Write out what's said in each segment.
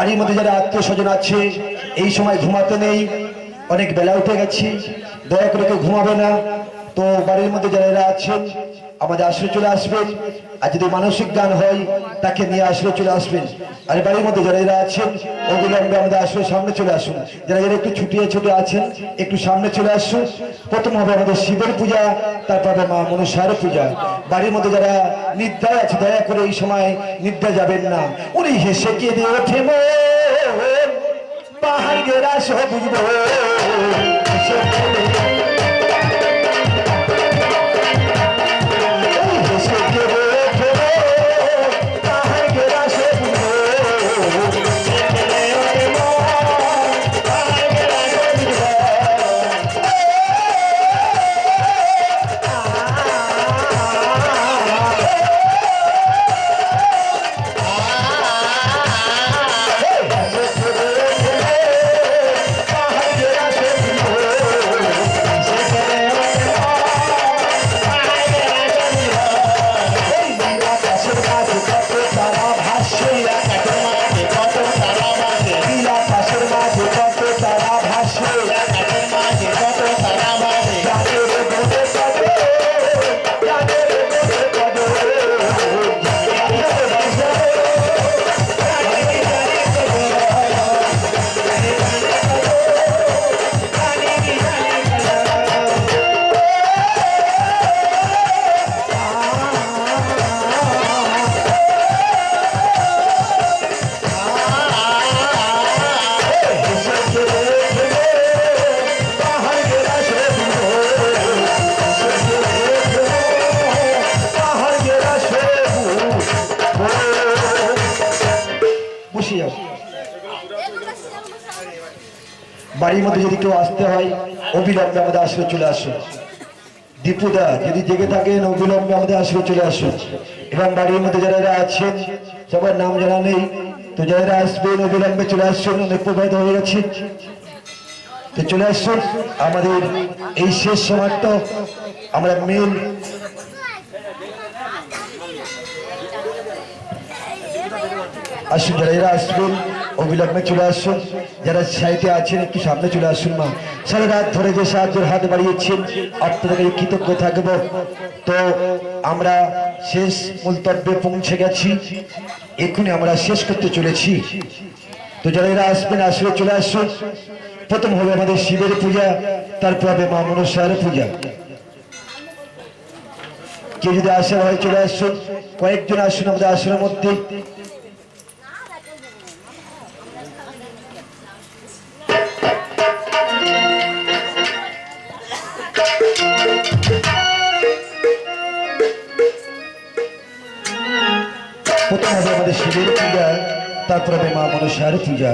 বাড়ির মধ্যে যারা আত্মীয় স্বজন আছে, এই সময় ঘুমাতে নেই, অনেক বেলা উঠে গেছি, দয়া করে কেউ ঘুমাবে না। তো বাড়ির মধ্যে যারা এরা আছেন, আমাদের আশ্রয় চলে আসবেন। আর যদি মানসিক গান হয়, তাকে নিয়ে আসলে চলে আসবেন। আর বাড়ির মধ্যে যারা এরা আছেন অবিলম্বে আমাদের আসলে সামনে চলে আসুন। যারা যারা একটু ছুটিয়ে ছুটে আছেন, একটু সামনে চলে আসুন। প্রথম হবে আমাদের শিবের পূজা, তারপর হবে মা মনসার পূজা। বাড়ির মধ্যে যারা নিদ্রায় আছে, দয়া করে এই সময় নিদ্রা যাবেন না। উনি হেসে কে দিয়ে ওঠে পাহাড় গেরা সব বাড়ির মধ্যে যদি কেউ আসতে হয়, অবিলম্বে আমাদের আশ্রয় চলে আসুন। দীপুদা, যদি জেগে থাকেন, অবিলম্বে আমাদের আশ্রয় চলে আসুন। এবং বাড়ির মধ্যে যারা আছেন, সবার নাম জানা নেই, তো যারা আসবেন, অবিলম্বে চলে আসছেন অনেক প্রভাবিত হয়ে গেছে। তো চলে আসুন, আমাদের এই শেষ সময়টা আমরা মেন আসুন, যারা এরা আসবেন অবিলম্বে চলে আসুন। যারা সাইডে আছেন, একটু সামনে চলে আসুন মা। সারা রাত ধরে যে সাহায্যের হাত বাড়িয়েছেন, আপনাদের কৃতজ্ঞ থাকব। তো আমরা শেষ মন্তব্যে পৌঁছে গেছি। এক্ষুনি আমরা শেষ করতে চলেছি। তো যারা এরা আসবেন, আসলে চলে আসুন। প্রথম হবে আমাদের শিবের পূজা, তারপর হবে মা মনসার পূজা। কেউ যদি আসার হয় চলে আসুন। কয়েকজন আসুন আমাদের আসনের মধ্যে প্রথম হবে আমাদের শিবের পূজা তারপর হবে মা মনসার পূজা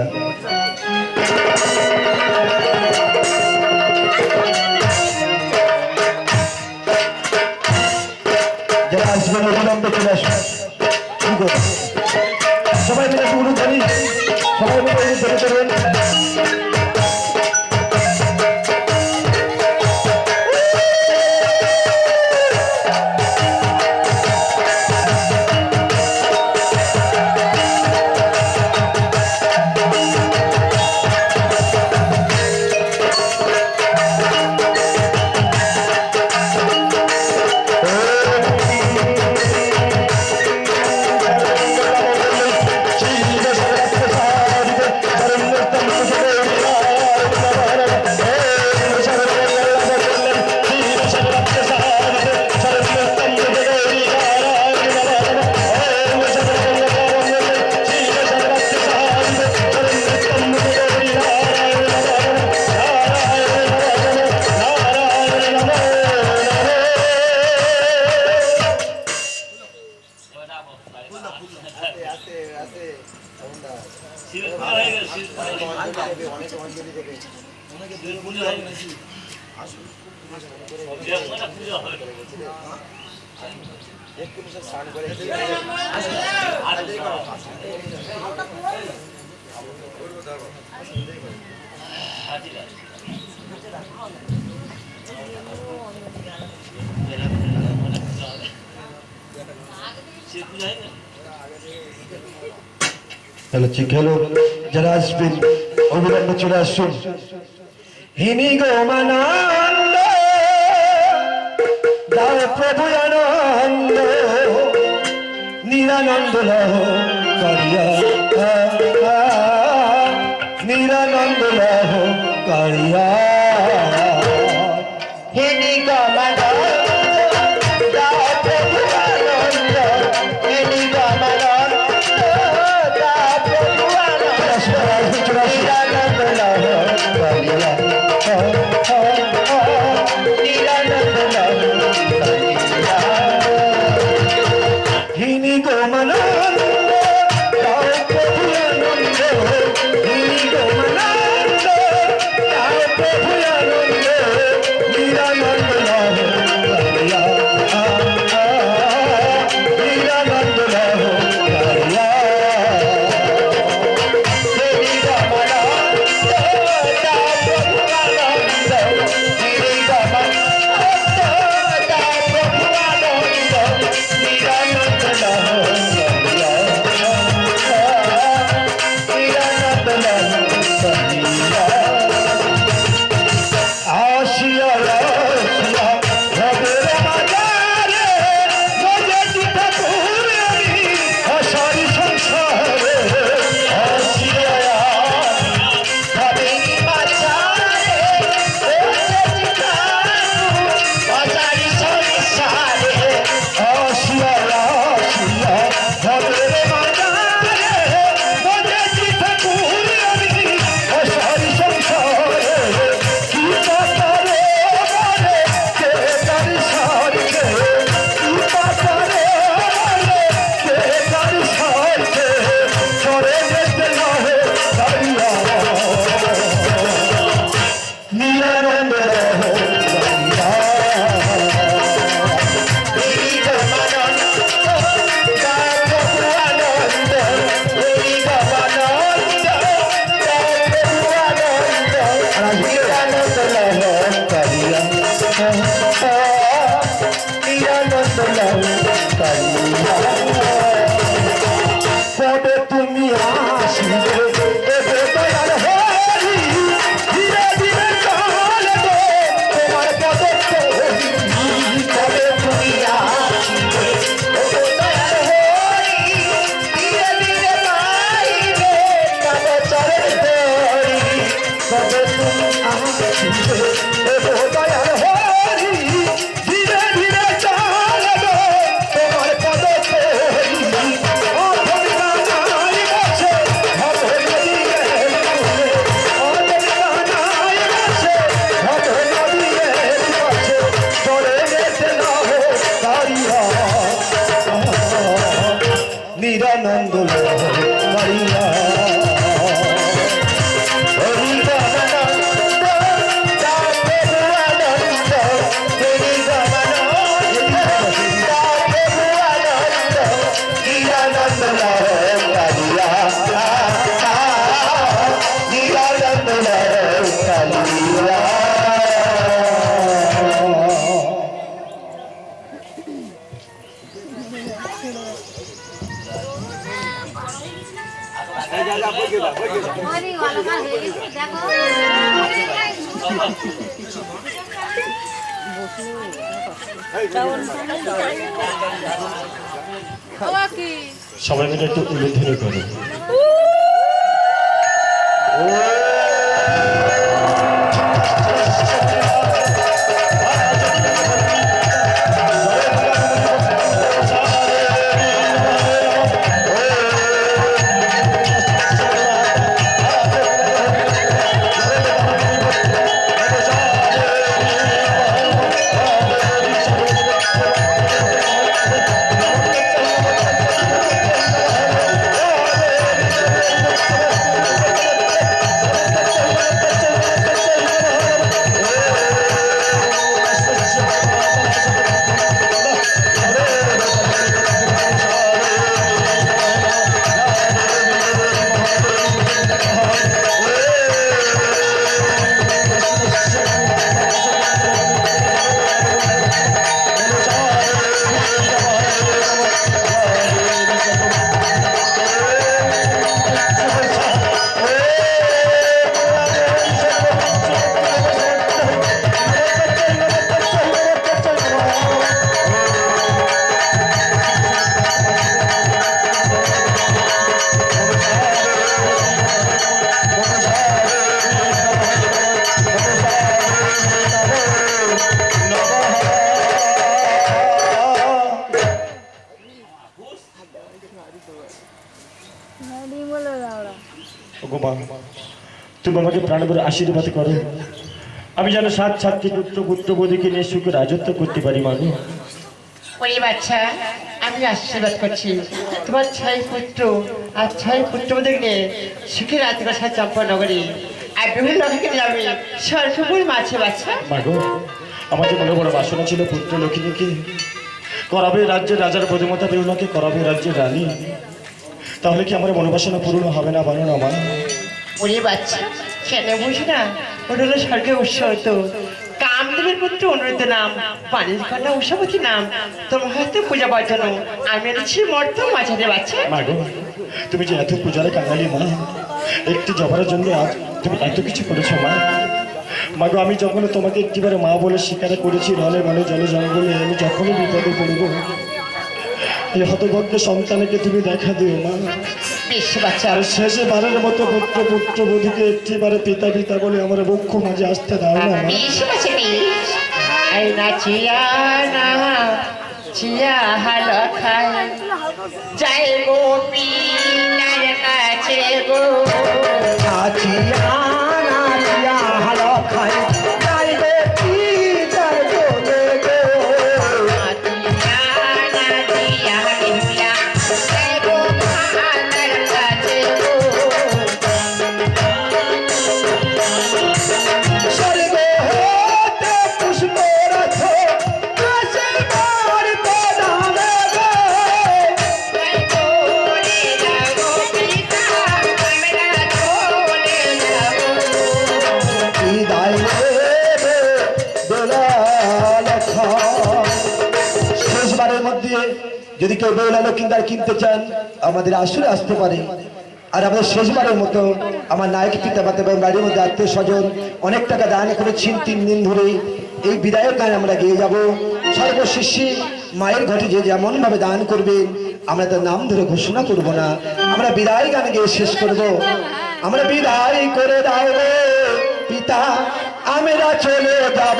তাহলে ঠিক হলো যারা আসবেন অভিনন্দ চলে আসুন। হিনি গো মানান্দ দাও প্রভু আনন্দ। নিরানন্দ লহ কারিয়া নিরানন্দ লহ কারিয়া হবে নিয়ে আসিবে সবাই মিলে একটু উল্লেখ করে। তুমি আমাকে প্রাণ ভরে আশীর্বাদ করো। আমি যেন সাত ছাত্রী পুত্র পুত্রবধূকে নিয়ে সুখে রাজত্ব করতে পারি মানুষ ওরে বাচ্চা আমি আশীর্বাদ করছি। তোমার ছয় পুত্র আর ছয় পুত্রদের নিয়ে সুখী বসা চম্পনগরী আর বিভিন্ন লোককে নিয়ে আমি সর্বপুর মাছে বাচ্চা। মাগো আমার যে বড় বড় বাসনা ছিল পুত্র লক্ষ্মীকে করাবে রাজ্যের রাজার প্রতিমতা বেউলাকে করাবে রাজ্যের রানী। তাহলে কি আমার মনোবাসনা পূর্ণ হবে না বানো না মা? ওরে বাচ্চা কেন বুঝি না, ওটা হলো স্বর্গে উৎসব হতো কামদেবের পুত্র অনুরোধ নাম পানির কন্যা উষাবতী নাম, তোমার হয়তো পূজা জন্য আমি এনেছি মর্ত মাঝারে বাচ্চা। তুমি যে এত পূজারে কাঙালি মা, একটি জবারের জন্য আজ তুমি এত কিছু করেছ মা। মাগো আমি যখন তোমাকে একটিবার মা বলে স্বীকার করেছি, রলে মনে জলে জঙ্গলে আমি যখনই বিপদে পড়ব এই হতভগ্য সন্তানকে তুমি দেখা দিও মা। আর শেষে বারের মতো পুত্র পুত্র বধূকে একটিবারে পিতা পিতা বলে আমার বক্ষ মাঝে আসতে দাও না এই না চিয়া হালো খাই যাই গো পিতার কাছে গো। কেউ বেলা লক্ষিন্দার কিনতে চান, আমাদের আসলে আসতে পারে। আর আমাদের শেষবারের মতো আমার নায়ক পিতা মাতা এবং বাড়ির মধ্যে আত্মীয় স্বজন অনেক টাকা দান করেছেন তিন দিন ধরে এই বিদায়ের গান আমরা গেয়ে যাব। সর্বশেষে মায়ের ঘটে যে যেমন ভাবে দান করবেন আমরা তার নাম ধরে ঘোষণা করব না। আমরা বিদায় গান গিয়ে শেষ করব। আমরা বিদায় করে দাও পিতা, আমরা চলে যাব